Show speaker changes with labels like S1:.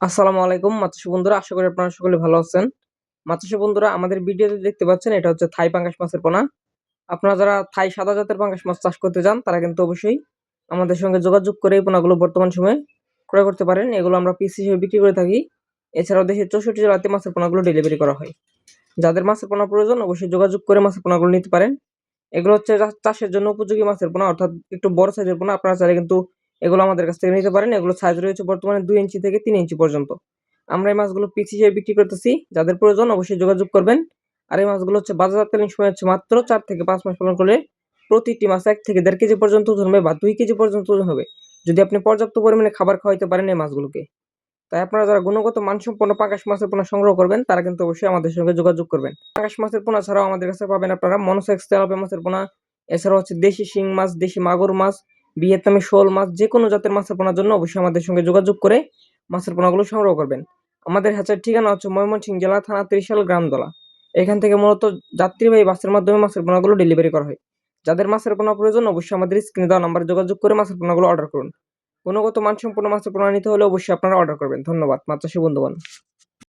S1: আসসালামু আলাইকুম মাতৃ বন্ধুরা। আশা করি আপনারা সকলে ভালো আছেন। মাতৃ বন্ধুরা, আমাদের ভিডিওতে দেখতে পাচ্ছেন, এটা হচ্ছে থাই পাঙ্গাস মাছের পোনা। আপনারা যারা থাই সাদা জাতের পাঙ্গাস মাছ চাষ করতে চান, তারা কিন্তু অবশ্যই আমাদের সঙ্গে যোগাযোগ করে এই পোনাগুলো বর্তমান সময়ে ক্রয় করতে পারেন। এগুলো আমরা পিস হিসেবে বিক্রি করে থাকি। এছাড়াও দেশের চৌষট্টি জেলাতে মাছের পোনাগুলো ডেলিভারি করা হয়। যাদের মাছের পোনা প্রয়োজন, অবশ্যই যোগাযোগ করে মাছের পোনাগুলো নিতে পারেন। এগুলো হচ্ছে চাষের জন্য উপযোগী মাছের পোনা, অর্থাৎ একটু বড় সাইজের পোনা, আপনারা চাইলে কিন্তু এগুলো আমাদের কাছ থেকে নিতে পারেন। এগুলো সাইজ রয়েছে বর্তমানে দুই ইঞ্চি থেকে তিন ইঞ্চি পর্যন্ত। আমরা এই মাছগুলো পিস হিসেবে বিক্রি করতেছি। যাদের প্রয়োজন অবশ্যই যোগাযোগ করবেন। আর এই মাছগুলো হচ্ছে বাজারকালীন সময় হচ্ছে মাত্র চার থেকে পাঁচ মাস পালন করলে প্রতিটি মাছ এক থেকে দেড় কেজি পর্যন্ত ওজন হবে বা দুই কেজি পর্যন্ত ওজন হবে। যদি আপনি পর্যাপ্ত পরিমাণে খাবার খাওয়াইতে পারেন এই মাছগুলোকে। তাই আপনারা যারা গুণগত মানসম্পন্ন পাকাশ মাছের পোনা সংগ্রহ করবেন, তারা কিন্তু অবশ্যই আমাদের সঙ্গে যোগাযোগ করবেন। পাকাশ মাছের পোনা ছাড়াও আমাদের কাছে পাবেন আপনারা মনোসেক্স তেলাপিয়া মাছের পোনা। এছাড়াও হচ্ছে দেশি শিং মাছ, দেশি মাগুর মাছ ভিয়েতনামি শোল মাছ যে কোনো জাতের মাছের পোনার জন্য অবশ্যই আমাদের সঙ্গে যোগাযোগ করে মাছের পোনাগুলো সংগ্রহ করবেন। আমাদের হ্যাচার ঠিকানা হচ্ছে ময়মনসিংহ জেলা থানা ত্রিশাল গ্রামদলা এখান থেকে মূলত যাত্রীবাহী বাসের মাধ্যমে মাছের পোনাগুলো ডেলিভারি করা হয়। যাদের মাছের পোনা প্রয়োজন অবশ্যই আমাদের স্ক্রিনে দেওয়া নাম্বারে যোগাযোগ করে মাছের পোনাগুলো অর্ডার করুন। গুণগত মানসম্পন্ন মাছের পোনা নিতে হলে অবশ্যই আপনারা অর্ডার করবেন। ধন্যবাদ মাত্রাসী বন্ধুগণ।